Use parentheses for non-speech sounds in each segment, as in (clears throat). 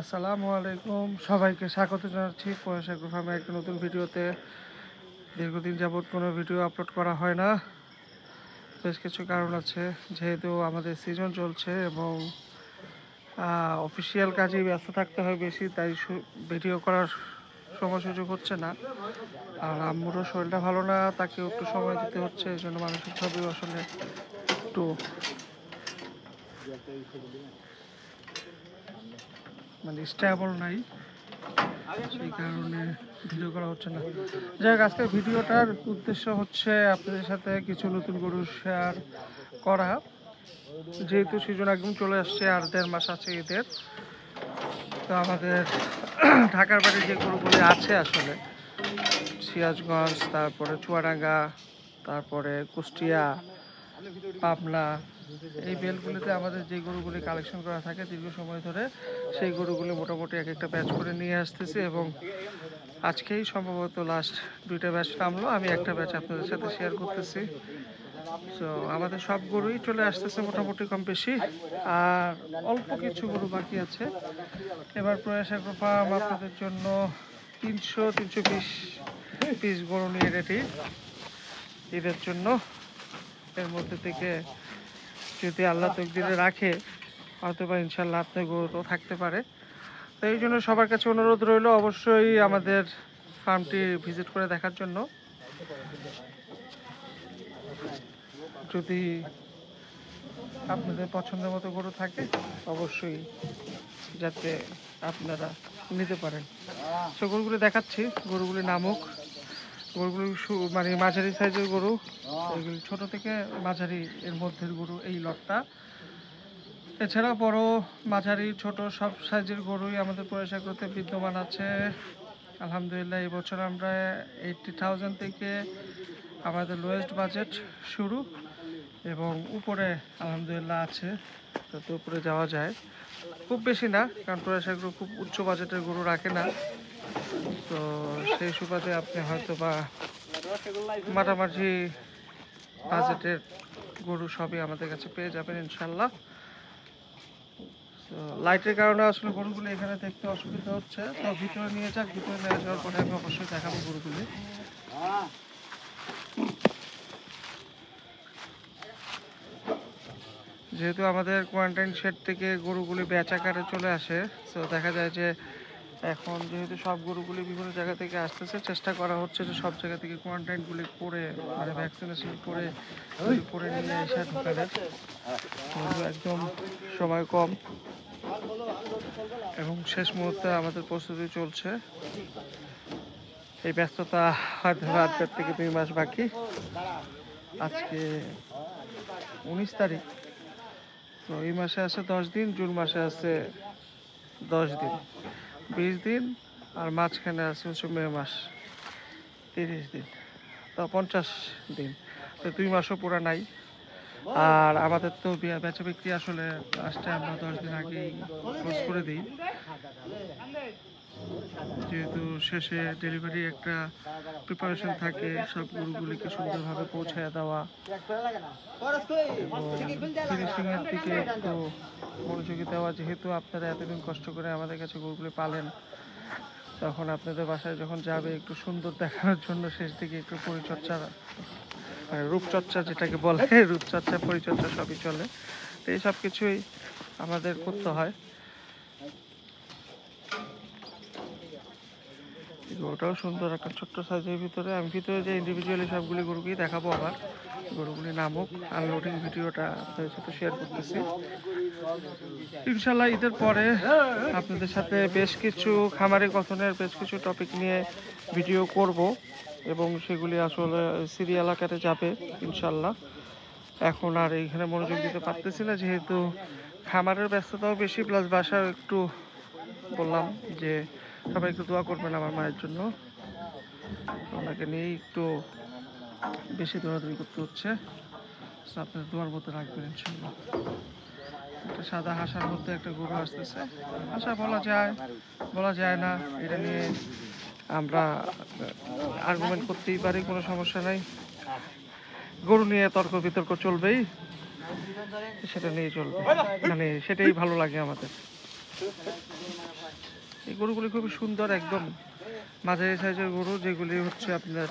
আসসালামু আলাইকুম। সবাইকে স্বাগত জানাচ্ছি। পয়সা গ্রুপ ফার্মের একটা নতুন ভিডিওতে। দীর্ঘদিন যাবৎ কোনো ভিডিও আপলোড করা হয় না। বেশ কিছু কারণ আছে, যেহেতু আমাদের সিজন চলছে এবং অফিসিয়াল কাজেই ব্যস্ত থাকতে হয় বেশি, তাই ভিডিও করার সময় সুযোগ হচ্ছে না। আর আম্মুরও শরীরটা ভালো না, তাকেও একটু সময় দিতে হচ্ছে এই জন্য মানুষের মানসিকভাবেও আসলে একটু মানে স্টেবল নাই। সেই কারণে ভিডিও করা হচ্ছে না। যাই হোক, আজকের ভিডিওটার উদ্দেশ্য হচ্ছে আপনাদের সাথে কিছু নতুন গরু শেয়ার করা। যেহেতু সিজন একদম চলে আসছে, আর দেড় মাস আছে ঈদের, তো আমাদের (clears throat) ঢাকার বাড়ির যে গরুগুলি আছে আসলে, সিরাজগঞ্জ, তারপরে চুয়াডাঙ্গা, তারপরে কুষ্টিয়া, পাবনা এই বেলগুলিতে আমাদের যে গরুগুলি কালেকশন করা থাকে দীর্ঘ সময় ধরে, সেই গরুগুলি মোটামুটি এক একটা ব্যাচ করে নিয়ে আসতেছি এবং আজকেই সম্ভবত লাস্ট দুইটা ব্যাচ নামলো, আমি একটা ব্যাচ আপনাদের সাথে শেয়ার করতেছি। তো আমাদের সব গরুই চলে আসতেছে মোটামুটি কম বেশি, আর অল্প কিছু গরু বাকি আছে। এবার প্রয়াস অ্যাগ্রো ফার্ম আপনাদের জন্য তিনশো তিনশো বিশ পিস গরু নিয়ে রেডি ঈদের জন্য, এর মধ্যে থেকে যদি আল্লাহ তকদিরে রাখে হয়তো বা ইনশাল্লাহ আপনার গরু তো থাকতে পারে। তো এই জন্য সবার কাছে অনুরোধ রইল অবশ্যই আমাদের ফার্মটি ভিজিট করে দেখার জন্য। যদি আপনাদের পছন্দ মতো গরু থাকে, অবশ্যই যাতে আপনারা নিতে পারেন। সে গরুগুলি দেখাচ্ছি গরুগুলি নামুক গরুগুলি মানে মাঝারি সাইজের গরু এগুলি ছোট থেকে মাঝারি এর মধ্যের গরু এই লটটা। এছাড়া বড় মাঝারি ছোট সব সাইজের গরুই আমাদের পয়সাগুলোতে বিদ্যমান আছে। আলহামদুলিল্লাহ এই বছর আমরা এইটটি থাউজেন্ড থেকে আমাদের লোয়েস্ট বাজেট শুরু এবং উপরে আলহামদুলিল্লাহ আছে তত উপরে যাওয়া যায়। খুব বেশি না কারণ প্রয়াসাগুলো খুব উচ্চ বাজেটের গরু রাখে না। তো সেই সুবাদে আপনি হয়তো বা মাঝামাঝি বাজেটের গরু সবই আমাদের কাছে পেয়ে যাবেন ইনশাল্লাহ তো লাইটের কারণে আসলে গরুগুলো এখানে দেখতে অসুবিধা হচ্ছে। তো ভিতরে নিয়ে যাক, ভিতরে নিয়ে যাওয়ার পরে আমি অবশ্যই দেখাবো গরুগুলি। যেহেতু আমাদের কোয়ারেন্টাইন শেড থেকে গরুগুলি ব্যাচ আকারে চলে আসে, তো দেখা যায় যে এখন যেহেতু সব গরুগুলি বিভিন্ন জায়গা থেকে আসতেছে, চেষ্টা করা হচ্ছে যে সব জায়গা থেকে কোয়ারেন্টাইনগুলি করে মানে ভ্যাকসিনেশন করে করে নিয়ে এসে ঢোকানোর একদম সময় কম। এবং শেষ মুহূর্তে আমাদের প্রস্তুতি চলছে। এই ব্যস্ততা হয়তো আজ থেকে দুই মাস বাকি। আজকে উনিশ তারিখ। তো এই মাসে আছে দশ দিন, জুন মাসে আছে দশ দিন। বিশ দিন আর মাঝখানে আছে হচ্ছে মে মাস, তিরিশ দিন। তো পঞ্চাশ দিন। তো দুই মাসও পুরা নাই। আর আমাদের তো বেচা বিক্রি আসলে লাস্টে আমরা দশ দিন আগে ক্লোজ করে দিই। যেহেতু শেষে ডেলিভারি একটা প্রিপারেশন থাকে, সব গরুগুলিকে সুন্দরভাবে পৌঁছায় দেওয়া। এবং ফিনিশিং এর দিকে একটু মনোযোগী দেওয়া, যেহেতু আপনারা এতদিন কষ্ট করে আমাদের কাছে গরুগুলি পালেন, তখন আপনাদের বাসায় যখন যাবে একটু সুন্দর দেখানোর জন্য শেষ দিকে একটু পরিচর্যা মানে রূপচর্চা যেটাকে বলে, রূপচর্চা, পরিচর্চা সবই চলে। তো এই সব কিছুই আমাদের করতে হয়। গরুটাও সুন্দর, একটা ছোট্ট সাইজের ভিতরে। আমি ভিতরে যে ইন্ডিভিজুয়ালি সবগুলি গরুকেই দেখাবো আবার, গরুগুলি নামুক আনলোডিং ভিডিওটা আপনাদের সাথে শেয়ার করতেছি। ইনশাল্লাহ ঈদের পরে আপনাদের সাথে বেশ কিছু খামারি গঠনের বেশ কিছু টপিক নিয়ে ভিডিও করব এবং সেগুলি আসলে সিরিয়াল আকারে যাবে ইনশাল্লাহ এখন আর এইখানে মনোযোগ দিতে পারতেছি না, যেহেতু খামারের ব্যস্ততাও বেশি প্লাস বাসাও একটু বললাম যে সবাই একটু দোয়া করবেন আমার মায়ের জন্য। ওনাকে নিয়েই একটু বেশি দৌড়াদৌড়ি করতে হচ্ছে। আপনার দোয়ার মতো রাখবেন ইনশাল্লাহ একটা সাদা হাসার মধ্যে একটা গরু আসতেছে। আশা বলা যায় বলা যায় না। এটা নিয়ে আমরা আর্গুমেন্ট করতেই পারি, কোনো সমস্যা নাই। গরু নিয়ে তর্ক বিতর্ক চলবেই। সেটা নিয়ে চলবে। মানে সেটাই ভালো লাগে আমাদের। এই গরুগুলি খুবই সুন্দর একদম মাঝারি সাইজের গরু, যেগুলি হচ্ছে আপনার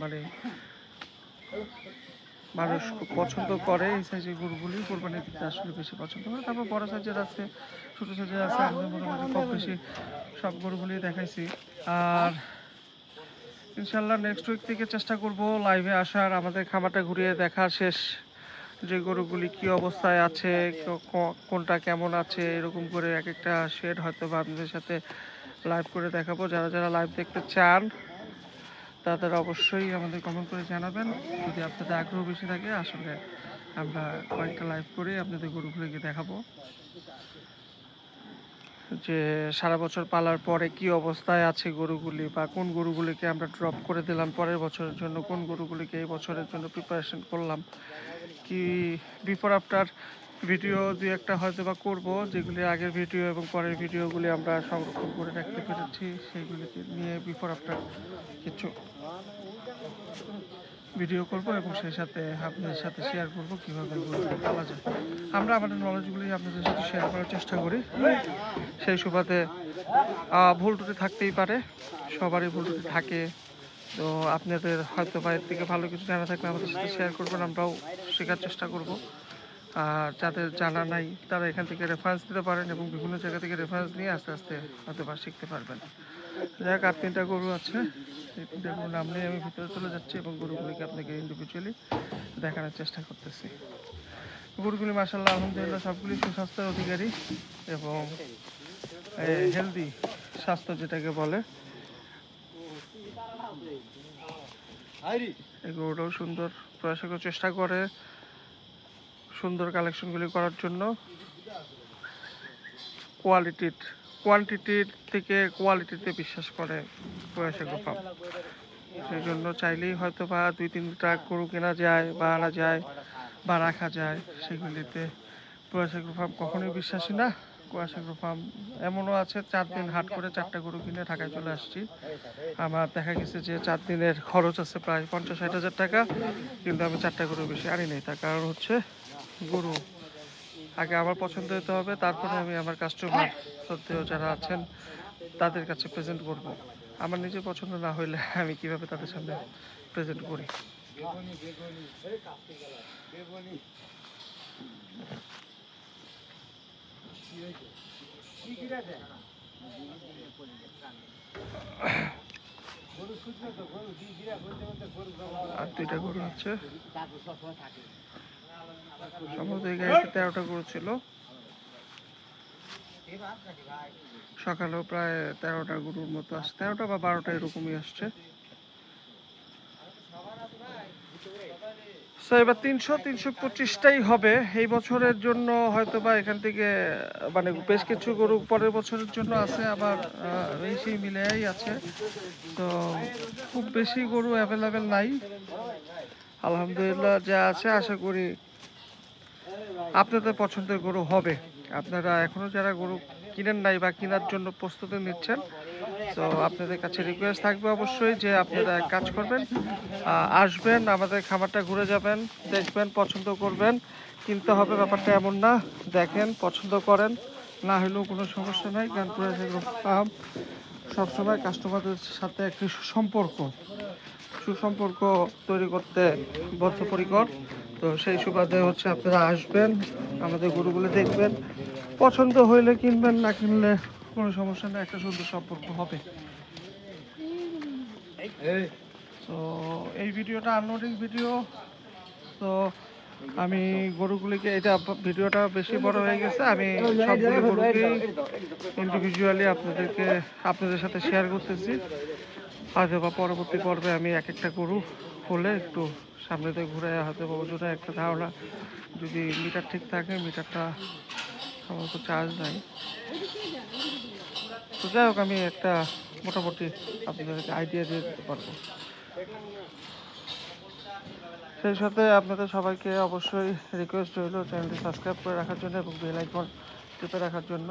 মানে মানুষ খুব পছন্দ করে এই সাইজের গরুগুলি, কোরবানির দিতে আসলে বেশি পছন্দ করে। তারপর বড় সাইজের আছে, ছোট সাইজের আছে আমাদের মোটামুটি বেশি সব গরুগুলি দেখাইছি। আর ইনশাল্লাহ নেক্সট উইক থেকে চেষ্টা করব লাইভে আসার, আমাদের খামারটা ঘুরিয়ে দেখা শেষ। যে গরুগুলি কি অবস্থায় আছে কোনটা কেমন আছে, এরকম করে এক একটা শেড হয়তো বা আপনাদের সাথে লাইভ করে দেখাবো। যারা যারা লাইভ দেখতে চান, তাদের অবশ্যই আমাদের কমেন্ট করে জানাবেন। যদি আপনাদের আগ্রহ বেশি থাকে, আসলে আমরা কয়েকটা লাইভ করে আপনাদের গরুগুলিকে দেখাবো। যে সারা বছর পালার পরে কি অবস্থায় আছে গরুগুলি বা কোন গরুগুলিকে আমরা ড্রপ করে দিলাম, পরের বছরের জন্য কোন গরুগুলিকে এই বছরের জন্য প্রিপারেশন করলাম, কি বিফোর আফটার ভিডিও দুই একটা হয়তো বা করব, যেগুলি আগের ভিডিও এবং পরের ভিডিওগুলি আমরা সংরক্ষণ করে রাখতে পেরেছি, সেইগুলিকে নিয়ে বিফোর আফটার কিছু ভিডিও করব এবং সেই সাথে আপনাদের সাথে শেয়ার করব কীভাবে পালা যায়। আমরা আমাদের নলেজগুলি আপনাদের সাথে শেয়ার করার চেষ্টা করি। সেই সুবাদে ভুল টুটি থাকতেই পারে, সবারই ভুল টুটি থাকে। তো আপনাদের হয়তো বা এর থেকে ভালো কিছু জানা থাকলে আমাদের সাথে শেয়ার করবেন, আমরাও শেখার চেষ্টা করব। আর যাদের জানা নাই, তারা এখান থেকে রেফারেন্স দিতে পারেন এবং বিভিন্ন জায়গা থেকে রেফারেন্স নিয়ে আস্তে আস্তে হয়তো বা শিখতে পারবেন। যাই হোক আর তিনটা গরু আছে। গরুর নাম নিয়ে আমি ভিতরে চলে যাচ্ছি এবং গরুগুলিকে আপনাকে ইন্ডিভিজুয়ালি দেখানোর চেষ্টা করতেছি। গরুগুলি মাসাল্লাহ আলহামদুলিল্লাহ, সবগুলি সুস্বাস্থ্যের অধিকারী এবং হেলদি স্বাস্থ্য যেটাকে বলে। এই গরুটাও সুন্দর, প্রয়াস চেষ্টা করে। সুন্দর কালেকশনগুলি করার জন্য কোয়ালিটির কোয়ান্টিটির থেকে কোয়ালিটিতে বিশ্বাস করে প্রয়াস ফার্ম সেই জন্য চাইলেই হয়তো বা দুই তিন তিনটা গরু কেনা যায় বা আনা যায় বা রাখা যায়, সেগুলিতে প্রয়াস ফার্ম কখনোই বিশ্বাসী না। কুয়াশ ফার্ম এমনও আছে, চার দিন হাট করে চারটা গরু কিনে ঢাকায় চলে আসছি। আমার দেখা গেছে যে চার দিনের খরচ আছে প্রায় পঞ্চাশ, ষাট হাজার টাকা, কিন্তু আমি চারটা গরু বেশি আনি নাই। তার কারণ হচ্ছে গরু। আগে আমার পছন্দ হতে হবে, তারপরে আমি আমার কাস্টমার সত্ত্বেও যারা আছেন, তাদের কাছে প্রেজেন্ট করব। আমার নিজের পছন্দ না হইলে আমি কীভাবে তাদের সামনে প্রেজেন্ট করি? আর দুইটা গরু আছে। সম্ভবত এই গাড়িতে তেরোটা গরু ছিল। সকালেও প্রায় তেরোটা গরুর মতো আসছে। তেরোটা বা বারোটা এরকমই আসছে। So, এবার তিনশো তিনশো পঁচিশটাই হবে। এই বছরের জন্য হয়তো বা এখান থেকে মানে বেশ কিছু গরু পরের বছরের জন্য আছে আবার এই সেই মিলেই আছে। তো খুব বেশি গরু অ্যাভেলেবেল নাই। আলহামদুলিল্লাহ যা আছে আশা করি আপনাদের পছন্দের গরু হবে। আপনারা এখনও যারা গরু কিনেন নাই বা কেনার জন্য প্রস্তুতি নিচ্ছেন, তো আপনাদের কাছে রিকোয়েস্ট থাকবে অবশ্যই যে আপনারা কাজ করবেন আসবেন, আমাদের খামারটা ঘুরে যাবেন, দেখবেন, পছন্দ করবেন। কিনতে হবে ব্যাপারটা এমন না, দেখেন, পছন্দ করেন, না হলেও কোনো সমস্যা নাই। কারণ পুরো ফার্ম সবসময় কাস্টমারদের সাথে একটি সুসম্পর্ক সুসম্পর্ক তৈরি করতে বদ্ধপরিকর। তো সেই সুবাদে হচ্ছে আপনারা আসবেন, আমাদের গরুগুলো দেখবেন। পছন্দ হইলে কিনবেন, না কিনলে কোনো সমস্যা নেই, একটা সুন্দর সম্পর্ক হবে। তো এই ভিডিওটা আনলোডিং ভিডিও তো আমি গরুগুলিকে, এটা ভিডিওটা বেশি বড় হয়ে গেছে, আমি সবগুলো গরুকেই ইন্ডিভিজুয়ালি আপনাদেরকে, আপনাদের সাথে শেয়ার করতেছি। হয়তো বা পরবর্তী পর্বে আমি এক একটা গরু খুলে একটু সামনে থেকে ঘুরে হয়তো বা ওজনে একটা ধারণা, যদি মিটার ঠিক থাকে মিটারটা সম্ভবত চার্জ নাই। তো যাই হোক, আমি একটা মোটামুটি আপনাদেরকে আইডিয়া দিয়ে দিতে পারব। সেই সাথে আপনাদের সবাইকে অবশ্যই রিকোয়েস্ট রইল চ্যানেলটি সাবস্ক্রাইব করে রাখার জন্য এবং বেল আইকন টিপে রাখার জন্য।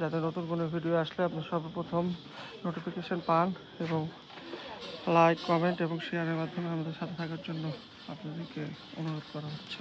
যাতে নতুন কোনো ভিডিও আসলে আপনি সর্বপ্রথম নোটিফিকেশান পান এবং লাইক কমেন্ট এবং শেয়ারের মাধ্যমে আমাদের সাথে থাকার জন্য আপনাদেরকে অনুরোধ করা হচ্ছে।